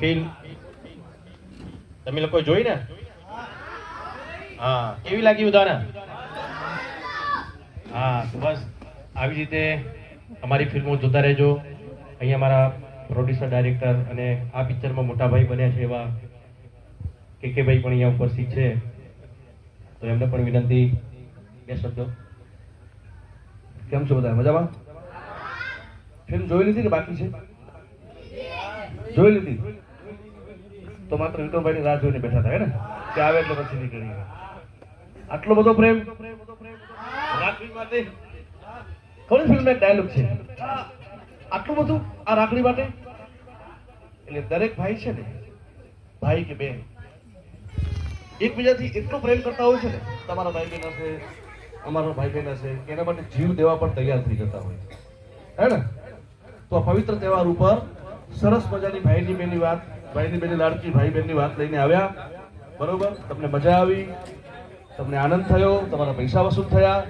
Film તમે લોકો જોઈ ને? હા, કેવી લાગી ઉદાહરણ હા બસ આવી રીતે અમારી ફિલ્મો જોતા રહેજો. અહીંયા મારા પ્રોડ્યુસર ડાયરેક્ટર અને આ પિક્ચરમાં મોટા ભાઈ બન્યા છે એવા કે કે ભાઈ પણ અહીંયા ઉપસ્થિત છે. તો એમને પણ વિનંતી, બે શબ્દો. કેમ છો બધા? મજામાં? ફિલ્મ જોઈ લીધી કે બાકી છે? જોઈ લીધી? તો માત્ર વિક્રમભાઈની રાહ જોઈને બેઠા હે ને? કે આવે એટલે પછી નીકળી આટલો બધો પ્રેમ? રાખડી માટે? કોની ફિલ્મ એક ડાયલોગ છે? આટલું બધું આ રાખડી માટે? એટલે દરેક ભાઈ છે ને, ભાઈ કે બેન, એકબીજાથી એટલો પ્રેમ કરતા હોય છે ને, તમારા ભાઈ બહેન હશે, અમારો ભાઈ બહેન હશે એના માટે જીવ દેવા પણ તૈયાર થઈ જતા હોય હે ને? તો આ પવિત્ર તહેવાર ઉપર સરસ મજાની ભાઈની બેનની વાત, ભાઈની બેનની લાડકી, ભાઈ બહેનની વાત લઈને આવ્યા. બરોબર? તમને મજા આવી, તમને આનંદ થયો, તમારા પૈસા વસૂલ થયા.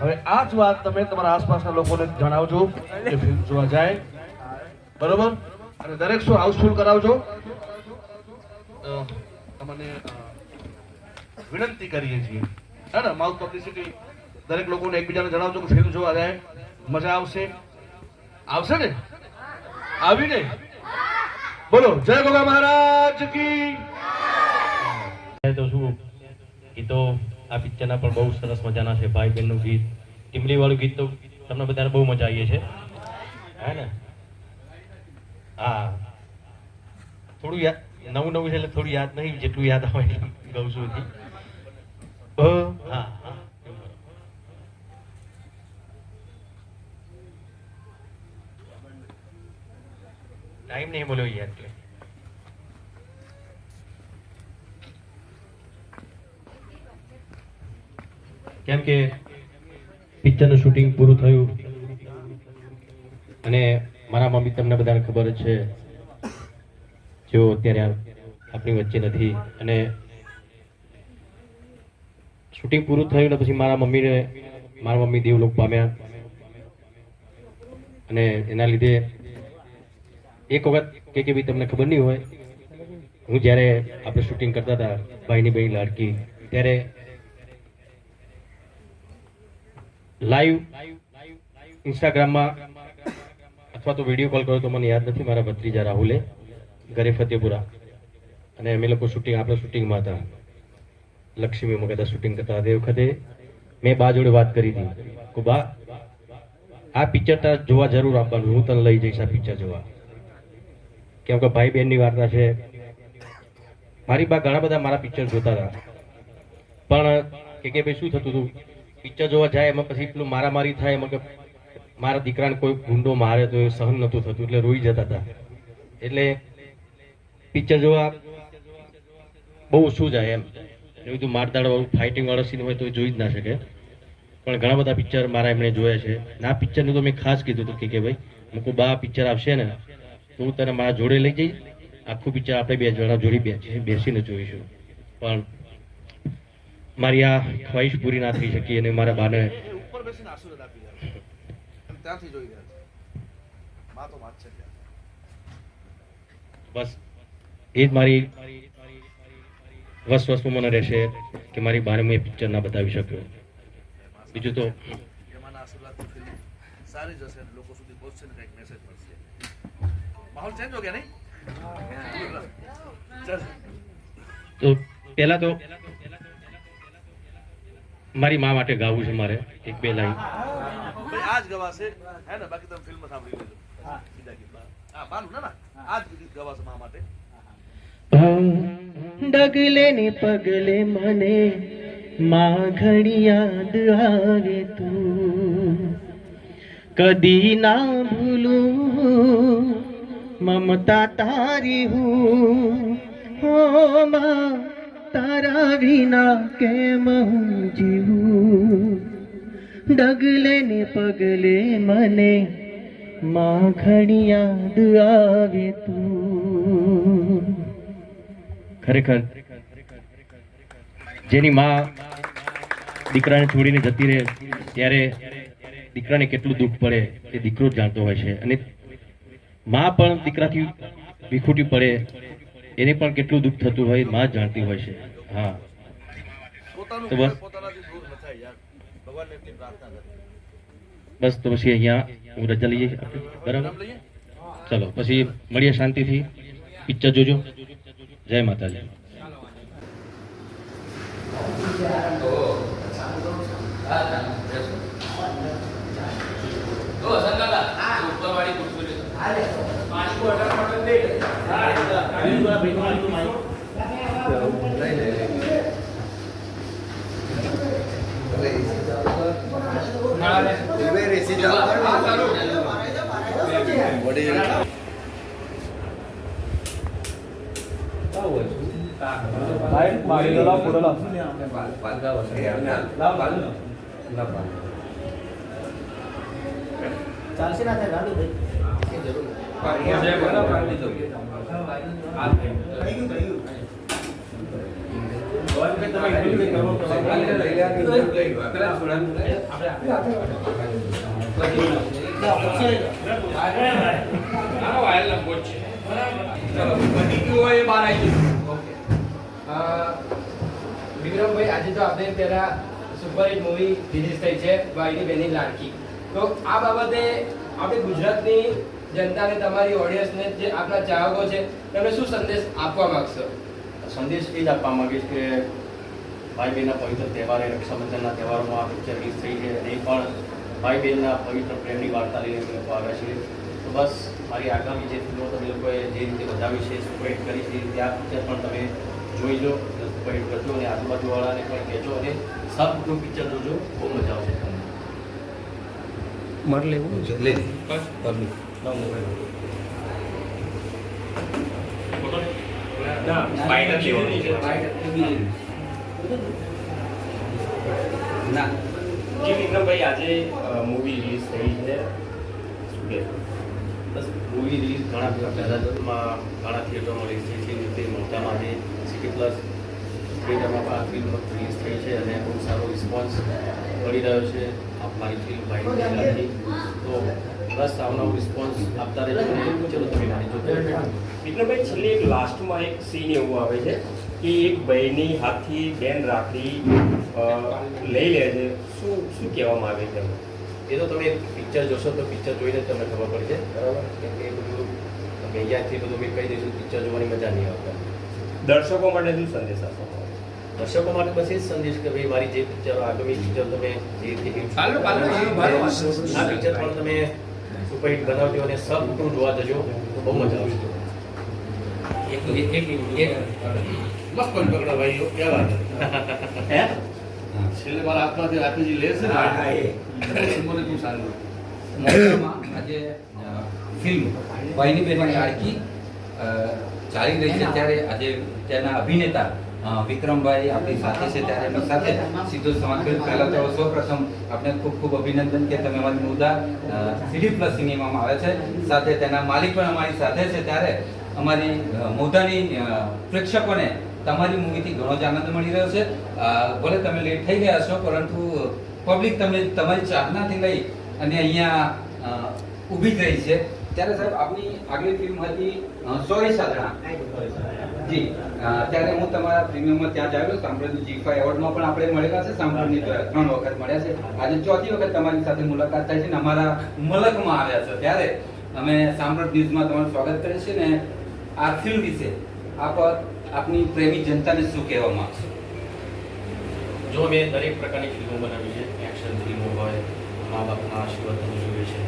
હવે આ જ વાત તમે તમારા આસપાસના લોકોને જણાવજો કે ફિલ્મ જોવા જાય. બરોબર? અને દરેક શો હાઉસફુલ કરાવજો. તમને વિનંતી કરીએ છીએ. હે ને માઉથ પબ્લિસિટી દરેક લોકોને એકબીજાને જણાવજો કે ફિલ્મ જોવા જાય. મજા આવશે. આવશે ને? આવી બોલો, જય ગોગા મહારાજ કી તો શું એ તો આ પિક્ચરના પણ બહુ સરસ મજાના છે ભાઈ બહેનનું ગીત. ટીમલી વાળું ગીત તો તમને બધાને બહુ મજા આવી છે. હે ને? હા. થોડું યાદ નવું નવું છે એટલે થોડું યાદ નહીં, જેટલું યાદ આવે એટલું ગાઉં હા હા. ટાઈમ નહીં બોલ્યો યાર એટલે. કેમ કે પિક્ચરનું શૂટિંગ પૂરું થયું અને મારા મમ્મી તમને બધાને ખબર જ છે, જેઓ અત્યારે આપણી વચ્ચે નથી અને શૂટિંગ પૂરું થયું ને પછી મારા મમ્મીને મારા મમ્મી દેવલોક પામ્યા. અને એના લીધે એક વખત કે કે ભાઈ તમને ખબર નહીં હોય, હું જ્યારે આપણે શૂટિંગ કરતા હતા, ભાઈની બહેન લાડકી, ત્યારે લાઈવ ઇન્સ્ટાગ્રામમાં અથવા તો વીડિયો કોલ કર્યો તો મને યાદ નથી મારા ભત્રીજા રાહુલે, ઘરે ફતેપુરા. અને અમે લોકો શૂટિંગ આપણે શૂટિંગમાં હતા. લક્ષ્મીમાં કદાચ શૂટિંગ કરતા હતા. વખતે મેં બા જોડે વાત કરી હતી. કે બા, આ પિક્ચર તારે જોવા જરૂર આપવાનું, હું તને લઈ જઈશ આ પિક્ચર જોવા. કેમ કે ભાઈ બહેનની વાર્તા છે. મારી બા ઘણા બધા મારા પિક્ચર જોતા હતા. પણ કે કે ભાઈ શું થતું હતું? પિક્ચર જોવા જાય એમાં પછી પેલું મારામારી થાય, એમાં કે મારા દીકરાને કોઈ ગુંડો મારે તો એ સહન નતું થતું, એટલે રોઈ જતા હતા. એટલે પિક્ચર જોવા બહુ ઓછું જાય એમ. એવું બધું ફાઇટિંગ વાળો સીન હોય તો જોઈ જ ના શકે. પણ ઘણા બધા પિક્ચર મારા એમણે જોયા છે. ના પિક્ચરનું તો મેં ખાસ કીધું હતું કે કે ભાઈ, મૂકું બા પિક્ચર આવશે ને તો હું તને મારા જોડે લઈ જઈશ આખું પિક્ચર આપણે બે જણા જોડી બેસી બેસીને જોઈશું. પણ મારી આ ખ્વાહિશ પૂરી ના થઈ શકી અને મારા બાને ઉપર બેસીને આશીર્વાદ આપી જાય ત્યાંથી જોઈ રહ્યા છે વાત છે બસ. એ જ મારી વસ વસ્તુ મને રહેશે કે મારી બાને એ પિક્ચર ના બતાવી શક્યો. બીજું તો સારી જશે લોકો સુધી પહોંચશે ને કંઈક મેસેજ મળશે. માહોલ ચેન્જ હો ગયા નહીં? ચાલ. તો પહેલા તો મારી મા માટે ગાવું છે મારે એક બે લાઈન. આજ આ જ ગવાશે. હે ને બાકી તમે ફિલ્મ સાંભળી લેજો. બીજા ગીતમાં હા બાનું ના ના. આ ગીત ગવાશે મા માટે. ડગલે ને પગલે મને માં ઘણી યાદ આવે તું. કદી ના ભૂલું મમતા તારી હું હો માં તારા વિના કેમ હું જીવું ડગલે ને પગલે મને માં ઘણી યાદ આવે તું ખરેખર, જેની માં દીકરાને છોડીને જતી રહે, ત્યારે દીકરાને કેટલું દુઃખ પડે એ દીકરો જાણતો હોય છે. અને માં પણ દીકરાથી વિખૂટી પડે એને પણ કેટલું દુઃખ થતું હોયમાં જાણતી હોય છે. હા. તો બસ. બસ તો પછી અહીંયા હું રજા લઈએ. બરાબર? ચલો પછી મળીએ શાંતિથી. પિક્ચર જોજો. જય માતાજી. ચાલશે ના થાય ગાંડું વિક્રમભાઈ, આજે તો આપણે પેલા સુપરહિટ મૂવી રિલીઝ થઈ છે, ભાઈની બેની લાડકી. તો આ બાબતે આપણે ગુજરાતની જનતાને તમારી ઓડિયન્સને જે આપણા ચાહકો છે તમે શું સંદેશ આપવા માંગશો? સંદેશ એ જ આપવા માંગીશ કે ભાઈ બહેનના પવિત્ર તહેવારે રક્ષાબંધનના તહેવારોમાં આ પિક્ચર રિલીઝ થઈ છે અને એ પણ ભાઈ બહેનના પવિત્ર પ્રેમની વાર્તા લઈને અમે લોકો આવ્યા છીએ. તો બસ મારી આગામી જે ફિલ્મો તમે લોકોએ જે રીતે બતાવી છે સુપરહિટ કરી છે ત્યાં આ પિક્ચર પણ તમે જોઈ લો સુપરહિટ કરજો અને આજુબાજુવાળાને પણ કહેજો અને સબ કુટુંબ પિક્ચર જોજો બહુ મજા આવશે તમને. મૂવી રિલીઝ થઈ છે મૂવી રિલીઝ ઘણા પહેલાં ઘણા થિયેટરોમાં રિલીઝ થઈ રીતે મોટામાં સિટી પ્લસ થિયેટરમાં રિલીઝ થઈ છે અને બહુ સારો રિસ્પોન્સ મળી રહ્યો છે મારી ફિલ્મ ભાઈ તો બસ આવનારો રિસ્પોન્સ આપતા રહેજો ચલો તમે મારી જોતા વિક્રમભાઈ છેલ્લે એક લાસ્ટમાં એક સીન એવું આવે છે કે એક ભાઈની હાથથી બેન રાખડી લઈ લે છે. શું શું કહેવામાં આવે છે? એ તો તમે પિક્ચર જોશો તો પિક્ચર જોઈને તમને ખબર પડશે. બરાબર. કેમ કે એ બધું તમે અહીંયાથી બધું મેં કહી દઈશું પિક્ચર જોવાની મજા નહીં આવતા. દર્શકો માટે શું સંદેશ આપો? દર્શકો માટે બસ એ જ સંદેશ કે ભાઈ મારી જે પિક્ચરો આગામી પિક્ચર તમે જે રીતે આ પિક્ચર પણ તમે સુપરહિટ બનાવજો અને સબ કુટુંબ જોવા જજો તો બહુ મજા આવશે. મસ્ત પણ પકડા ભાઈઓ ક્યાં વાત હે? છેલ્લે મારા હાથમાંથી હાથીજી લે છે ને મને તું સારું આજે ફિલ્મ ભાઈની બહેનની લાડકી અ, ચાલી રહી છે ત્યારે આજે તેના અભિનેતા વિક્રમભાઈ આપણી સાથે છે, ત્યારે એમની સાથે સીધો કર્યો. પહેલા તો સૌપ્રથમ આપણે ખૂબ ખૂબ અભિનંદન કે તમે અમારી મુદ્દા સીડી પ્લસ સિનેમામાં આવે છે. સાથે તેના માલિક પણ અમારી સાથે છે, ત્યારે અમારી મુદ્દાની પ્રેક્ષકોને તમારી મૂવીથી ઘણો જ આનંદ મળી રહ્યો છે. ભલે તમે લેટ થઈ ગયા છો, પરંતુ પબ્લિક તમને તમારી ચાહનાથી લઈ અને અહીંયા ઊભી જ રહી છે. ત્યારે સાહેબ આપની આગલી ફિલ્મ હતી સોરી સાધના જી ત્યારે હું તમારા પ્રીમિયમમાં ત્યાં જ આવ્યો સાંભળ્યું જી ફાઈ એવોર્ડમાં પણ આપણે મળેલા છે સાંભળની ત્રણ વખત મળ્યા છે. આજે ચોથી વખત તમારી સાથે મુલાકાત થાય છે ને અમારા મલકમાં આવ્યા છે. ત્યારે અમે સાંભળ ન્યૂઝમાં તમારું સ્વાગત કરીએ છીએ ને આ ફિલ્મ વિશે આપ, આપની પ્રેમી જનતાને શું કહેવા માંગશો? જો મેં દરેક પ્રકારની ફિલ્મો બનાવી છે એક્શન ફિલ્મો હોય, મા બાપના આશીર્વાદ જોઈએ છે.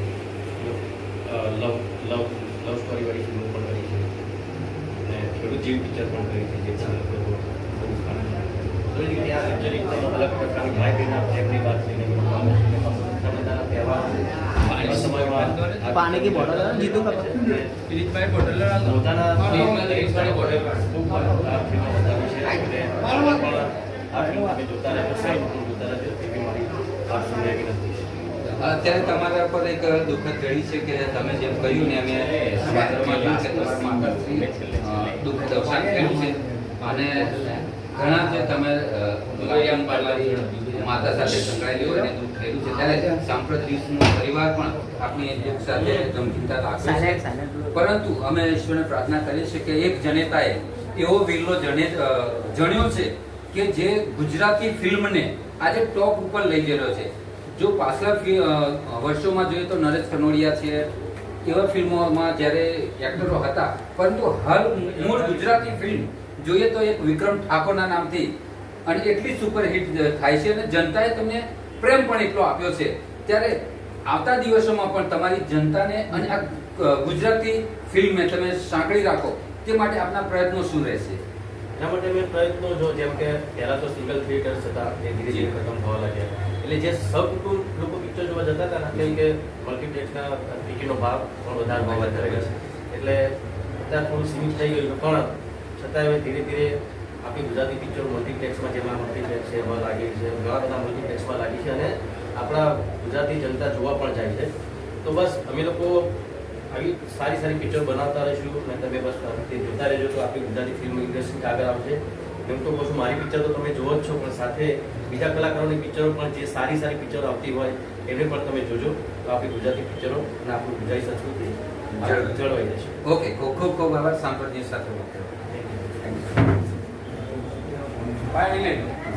લવ લવ લવ સ્ટોરી વાળી ફિલ્મો પણ કરી છે અને ખેડૂત જેવી પિક્ચર પણ કરી છે જે તમે લોકો બહુ ખાસ છે. તો એ રીતે આ પિક્ચર એકદમ અલગ પ્રકારની ભાઈ બહેનના પ્રેમની વાત લઈને બનાવવામાં આવે છે. તમે તારા તહેવાર સમયમાં પાણી કી બોટલ જીતુ કરો. પોતાના દિલીપભાઈ બોર્ડે ખૂબ આ ફિલ્મ બતાવી છે અને પણ આ ફિલ્મ તમે જોતા રહેજો સાહેબ પણ જોતા રહેજો એવી મારી ખાસ તમને વિનંતી છે અત્યારે તમારા પર એક દુઃખદ ઘડી છે કે તમે જેમ કહ્યું ને અમે સમાચારમાં જોયું કે તમારા માતાશ્રી, દુઃખદ અવસાન થયું છે. અને ઘણા જે તમે અ, લાયન માતા સાથે સંકળાયેલી હોય ને દુઃખ થયેલું છે ત્યારે સાંપ્રત દિવસનો પરિવાર પણ આપણી દુઃખ સાથે ગમગીનતા રાખે છે. પરંતુ અમે ઈશ્વરને પ્રાર્થના કરીએ છીએ કે એક જનેતાએ એવો વિરલો જણે જણ્યો છે કે જે ગુજરાતી ફિલ્મને આજે ટોપ ઉપર લઈ ગયેલો છે. જો પાછલા વર્ષોમાં જોઈએ તો નરેશ કનોડિયા છે એવા ફિલ્મોમાં જ્યારે એક્ટરો હતા પરંતુ હાલ મૂળ ગુજરાતી ફિલ્મ જોઈએ તો એક વિક્રમ ઠાકોરના નામથી અને એટલી સુપરહિટ થાય છે અને જનતાએ તમને પ્રેમ પણ એટલો આપ્યો છે. ત્યારે આવતા દિવસોમાં પણ તમારી જનતાને અને આ ગુજરાતી ફિલ્મને તમે સાંકળી રાખો તે માટે આપના પ્રયત્નો શું રહેશે? એના માટે મેં પ્રયત્નો જો જેમ કે પહેલાં તો સિંગલ થિયેટર્સ હતા એ ધીરે ધીરે ખતમ થવા લાગ્યા. એટલે જે સબકુટુંબ લોકો પિક્ચર જોવા જતા હતા ને કેમ કે મલ્ટીપ્લેક્સના ટિકિટનો ભાવ પણ વધારે ભાવ વધારે છે. એટલે અત્યારે થોડું સીમિત થઈ ગયું પણ છતાં હવે ધીરે ધીરે આપણી ગુજરાતી પિક્ચર મલ્ટીપ્લેક્સમાં જેમાં મલ્ટીપ્લેક્સ છે, એમાં લાગી છે, ઘણા બધા મલ્ટીપ્લેક્સમાં લાગી છે અને આપણા ગુજરાતી જનતા જોવા પણ જાય છે. તો બસ અમે લોકો આવી સારી સારી પિક્ચર બનાવતા રહીશું અને તમે બસ જોતા રહેજો તો આપણી ગુજરાતી ફિલ્મ ઇન્ડસ્ટ્રી આગળ આવશે. એમ તો કહું છું મારી પિક્ચર તો તમે જોવો જ છો પણ સાથે બીજા કલાકારોની પિક્ચરો પણ જે સારી સારી પિક્ચરો આવતી હોય એને પણ તમે જોજો. તો આપણી ગુજરાતી પિક્ચરો અને આપણું ગુજરાતી સંસ્કૃતિ જળવાઈ જશે ઓકે ખૂબ ખૂબ ખૂબ આભાર. સાંપ્રત સાથે. Thank you.